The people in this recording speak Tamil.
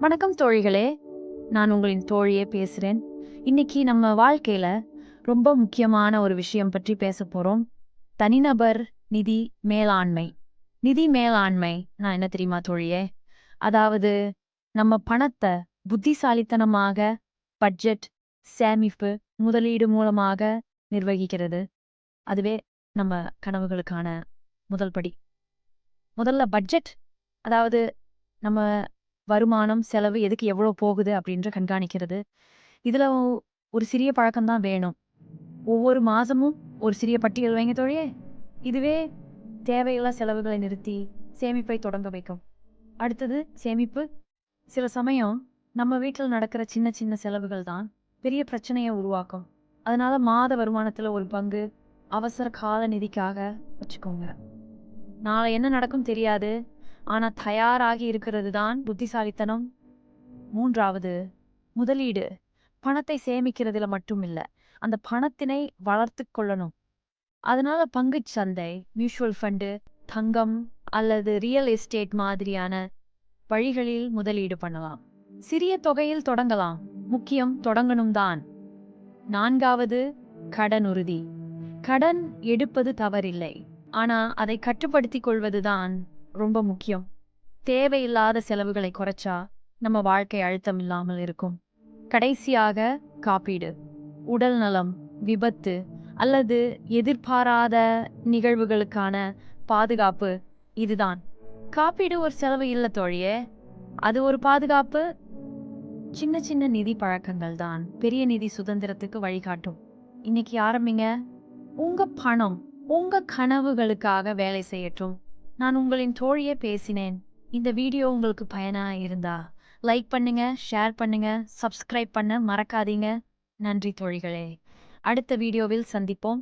வணக்கம் தோழிகளே. நான் உங்களின் தோழியே பேசுகிறேன் இன்னைக்கு நம்ம வாழ்க்கையில் ரொம்ப முக்கியமான ஒரு விஷயம் பற்றி பேச போகிறோம் தனிநபர் நிதி மேலாண்மை. நிதி மேலாண்மை நான் என்ன தெரியுமா தோழியே? அதாவது நம்ம பணத்தை புத்திசாலித்தனமாக பட்ஜெட் சேமிப்பு முதலீடு மூலமாக நிர்வகிக்கிறது. அதுவே நம்ம கனவுகளுக்கான முதல் படி. முதல்ல பட்ஜெட் அதாவது நம்ம வருமானம் செலவு எதுக்கு எவ்வளோ போகுது அப்படின்ற கண்காணிக்கிறது. இதில் ஒரு சிறிய பழக்கம்தான் வேணும். ஒவ்வொரு மாதமும் ஒரு சிறிய பட்டியல் வைங்க தொழிலே இதுவே தேவையில்லா செலவுகளை நிறுத்தி சேமிப்பை தொடங்க வைக்கும். அடுத்தது சேமிப்பு. சில சமயம் நம்ம வீட்டில் நடக்கிற சின்ன சின்ன செலவுகள் தான் பெரிய பிரச்சனையை உருவாக்கும். அதனால மாத வருமானத்தில் ஒரு பங்கு அவசர கால நிதிக்காக வச்சுக்கோங்க. நாளை என்ன நடக்கும் தெரியாது. ஆனால் தயாராகி இருக்கிறது தான் புத்திசாலித்தனம். மூன்றாவது முதலீடு. பணத்தை சேமிக்கிறதுல மட்டும் இல்லை அந்த பணத்தினை வளர்த்து கொள்ளணும். அதனால பங்குச் சந்தை மியூச்சுவல் ஃபண்டு தங்கம் அல்லது ரியல் எஸ்டேட் மாதிரியான வழிகளில் முதலீடு பண்ணலாம். சிறிய தொகையில் தொடங்கலாம். முக்கியம் தொடங்கணும் தான் நான்காவது கடன் உறுதி கடன் எடுப்பது தவறில்லை. ஆனா அதை கட்டுப்படுத்திக் கொள்வதுதான் ரொம்ப முக்கியம். தேவையில்லாத செலவுகளை குறைச்சா நம்ம வாழ்க்கை அழுத்தம் இல்லாமல் இருக்கும். கடைசியாக காப்பீடு உடல் நலம் விபத்து அல்லது எதிர்பாராத நிகழ்வுகளுக்கான பாதுகாப்பு இதுதான். காப்பீடு ஒரு செலவு இல்லை தோழியே அது ஒரு பாதுகாப்பு. சின்ன சின்ன நிதி பழக்கங்கள் தான் பெரிய நிதி சுதந்திரத்துக்கு வழிகாட்டும். இன்னைக்கு ஆரம்பிங்க. உங்க பணம் உங்க கனவுகளுக்காக வேலை செய்யட்டும். நான் உங்களின் தோழியே பேசினேன். இந்த வீடியோ உங்களுக்கு பயனாக இருந்தா லைக் பண்ணுங்க ஷேர் பண்ணுங்க சப்ஸ்கிரைப் பண்ண மறக்காதீங்க. நன்றி தோழிகளே. அடுத்த வீடியோவில் சந்திப்போம்.